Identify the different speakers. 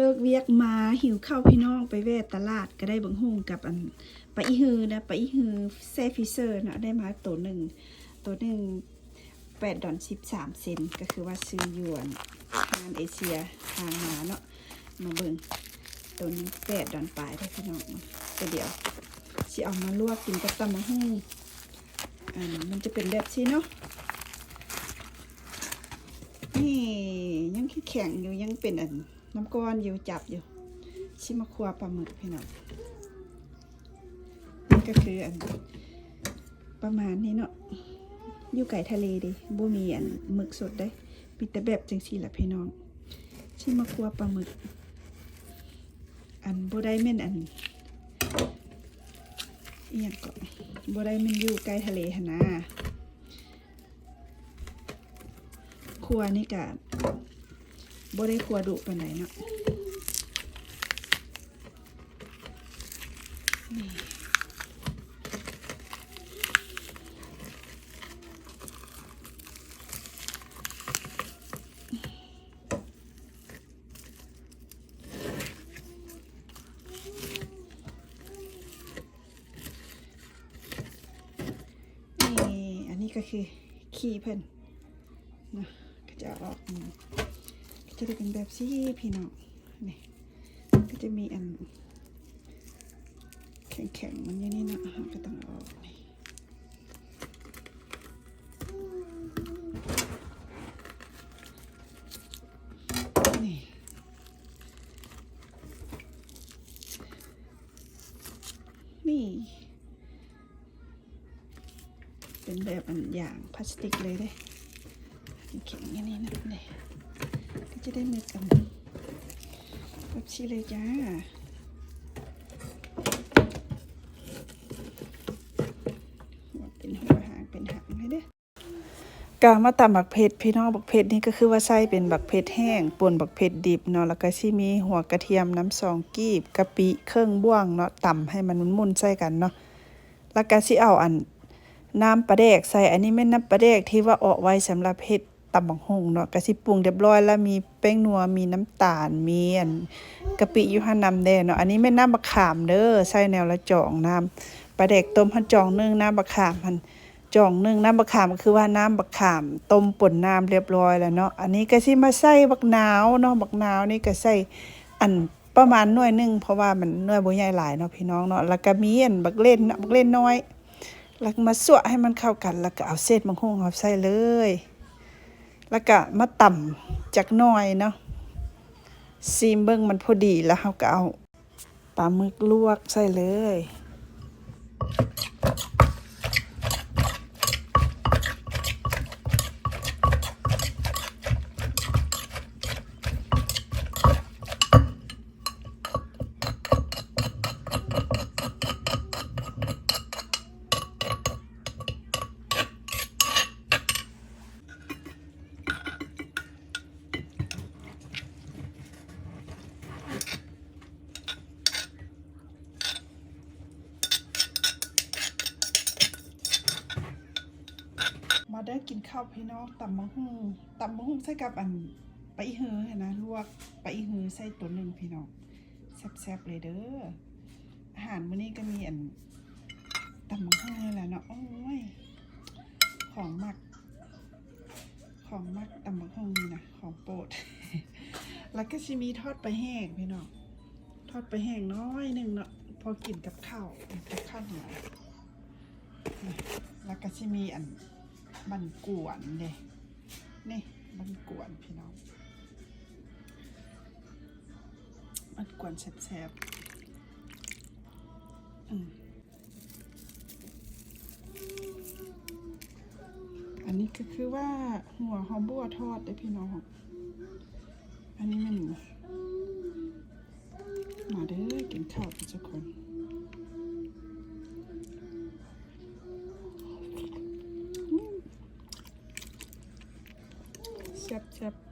Speaker 1: เลิกเวียกมาหิวข้าวพี่น้องไปแวะตลาดก็ได้บังฮงกับอันปอีฮือนะปอีฮือแซ่ฟิเซอร์นะได้มาตัวหนึ่งตัวหนึ่งแปดดอนสิบสามเซนก็คือว่าซื้อหยวนทางเอเชียทางมาเนาะมาเบิ่งตัวนี้แปดดอนปลายได้พี่น้องแต่เดี๋ยวสิเอามาลวกกินกับตำมะฮุ่งอันมันจะเป็นแบบนี้เนาะนี่ยังแข็งอยู่ยังเป็นอัน น้ำก้อนอยู่จับอยู่ ชิมาครัวปลาหมึกพี่น้องนี่ก็คืออันประมาณนี้เนาะอยู่ไก่ทะเลดิบ่มีอันหมึกสดได้มีแต่แบบจังซี่แหละพี่น้องชิมาครัวปลาหมึก อันบ่ได้แม่นอันอีหยังก็บ่ได้แม่นอยู่ใกล้ทะเลหนนะครัวนี่กะ บ่ได้ครัวดุปไหนเนาะนี่อันนี้ก็คือขี้เพิ่นนะก็จะออกมา จะได้เป็นแบบซี่พี่น้องนี่ก็จะมีอัน แข็งๆมันอย่างนี้นะก็ต้องเอาอกนี่นี่นี่ เป็นแบบอันอย่างพลาสติกเลยเด้แข็งอย่างนี้นะเนี่ย จะได้เม็ดกันแบบชีเลยจ้าเป็นหัวหางเป็นหางเลยเด้กามาตำบักเผ็ดพี่น้องบักเผ็ดนี่ก็คือว่าใส่เป็นบักเผ็ดแห้งป่นบักเผ็ดดิบเนาะแล้วก็สิมีหัวกระเทียมน้ำสองกีบกะปิเครื่องบ้วงเนาะตำให้มันมุนๆใส่กันเนาะแล้วก็สิเอาอันน้ำปลาแดกใส่อันนี้แม่นน้ำปลาแดกที่ว่าออกไว้สำหรับเฮ็ด ตำบักหงเนาะกะสิปรุงเรียบร้อยแล้วมีแป้งนัวมีน้ำตาลมีอันกะปิยู่หั่นนำแดงเนาะอันนี้แม่น้ำบักขามเด้อใส่แนวละจ่องน้ำปลาแดกต้มหันจ่องนึงน้ำบักขามหันจ่องหนึงน้ำบักขามก็คือว่าน้ำบักขามต้มป่นน้ำเรียบร้อยแล้วเนาะอันนี้ก็สิมาใส่บักหนาวเนาะบักหนาวนี่ก็ใส่อันประมาณหน่วยหนึงเพราะว่ามันหน่วยบ่ใหญ่หลายเนาะพี่น้องเนาะแล้วก็มีอันบักเล่นบักเล่นน้อยแล้วมาสวให้มันเข้ากัน แล้วก็เอาเศษมังคุดเอาใส่เลย แล้วก็มาต่ำจากหน้อยเนาะซีมเบิ้งมันพอดีแล้วเราก็เอาปลาหมึกลวกใส่เลย มาได้กินข้าวพี่น้องตำมะฮุ่งตำมะฮุ่งใส่กับอันไปอีหือเห็นนะลวกไปอีหือใส่ตัวหนึ่งพี่น้องแซ่บๆเลยเด้ออาหารมื้อนี้ก็มีอันตำมะฮุ่งนี่แหละเนาะโอ้ยของมัก ของมักตำมะฮุ่งนี่นะของโปรดแล้วก็สิมีทอดไปลาแห้งพี่น้องทอดไปลาแห้งน้อยหนึ่งเนาะพอกินกับข้าวกับข้าวเหนียวแล้วก็สิมีอัน บันกวนเด้นี่บันกวนพี่น้องบันกวนแซ่บๆอืมอันนี้ก็คือว่าหัวหอมบัวทอดได้พี่น้อง อันนี้มันมาเด้อกินข้าวกันทุกคน แซ่บๆ